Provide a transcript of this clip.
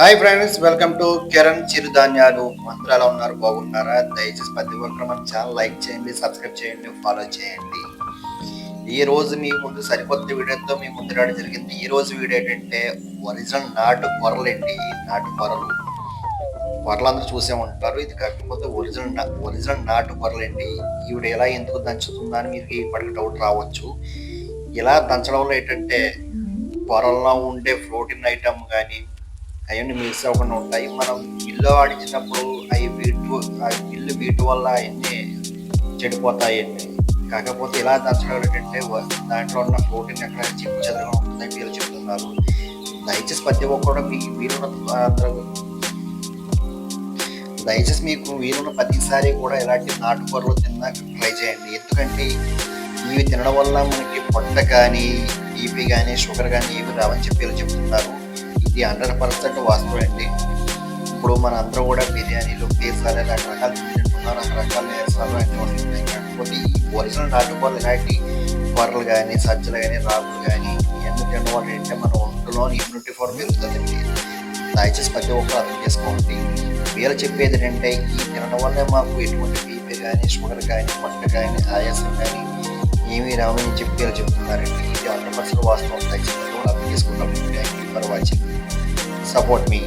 Hi friends welcome to Kiran చిరుధాన్యాలు. అందరూ ఎలా ఉన్నారు? బాగున్నారా? దయచేసి ప్రతి ఒక్కరు మన ఛానల్ లైక్ చేయండి సబ్స్క్రైబ్ చేయండి ఫాలో చేయండి. ఈ రోజు మీ ముందు సరికొత్త వీడియోతో మీ ముందు రావడం జరిగింది. ఈ రోజు వీడియో ఏంటంటే ఒరిజినల్ నాటు కొరలు అండి నాటు కొరలు కొరలు అందరూ చూసే ఉంటారు. ఇది కాకపోతే ఒరిజినల్ ఒరిజినల్ నాటు కొరలు అండి ఈవిడ ఎలా ఎందుకు దంచుతుందని అని మీకు ఇప్పటికి డౌట్ రావచ్చు. ఇలా దంచడంలో ఏంటంటే పొరల్లో ఉండే ప్రోటీన్ ఐటమ్ కానీ అవన్నీ మిస్ అవ్వకుండా ఉంటాయి. మనం మిల్లు ఆడించినప్పుడు అవి వీటు ఆ మిల్లు వీటి వల్ల అవన్నీ చెడిపోతాయండి. కాకపోతే ఇలా దంచడం ఏంటంటే దాంట్లో ఉన్న ప్రోటీన్ ఎక్కడ చిప్పు చెదరగా ఉంటుందని వీళ్ళు చెప్తున్నారు. దయచేసి ప్రతి ఒక్కరు మీకు వీలున్న అందరూ దయచేసి మీకు వీలున్న ప్రతిసారి కూడా ఇలాంటి నాటుకూరలు తిన్నా ట్రై చేయండి. ఎందుకంటే ఇవి తినడం వల్ల మనకి పొట్ట కానీ బీపీ కానీ షుగర్ కానీ ఏమి రావని చెప్పి వీళ్ళు చెప్తున్నారు. ఇది హండ్రెడ్ పర్సెంట్ వాస్తవం అండి. ఇప్పుడు మన అందరూ కూడా బిర్యానీలు పిజ్జాలు రకరకాలు తింటున్నాం. రకరకాల వేసాలు అన్నీ వస్తున్నాయి కాకపోతే ఈ ఒరిజినల్ నాటుకోవాలి ఇలాంటి కూరలు కానీ సజ్జలు కానీ రాగులు కానీ ఇవన్నీ తినడం వల్ల ఏంటంటే మన ఒంట్లో ఇమ్యూనిటీ పవర్ పెరుగుతుందండి. దయచేసి ప్రతి ఒక్కరు అర్థం చేసుకోండి. వీళ్ళు చెప్పేది ఏంటంటే ఈ తినడం వల్ల మాకు ఎటువంటి బీపీ కానీ షుగర్ కానీ పొట్ట కానీ ఆయాసం కానీ ఏమీ రావని చెప్పి వీళ్ళు చెప్తున్నారండి ఇది హండ్రెడ్ పర్సెంట్ వాస్తవం. దయచేసి ప్రతి thank you for watching support me.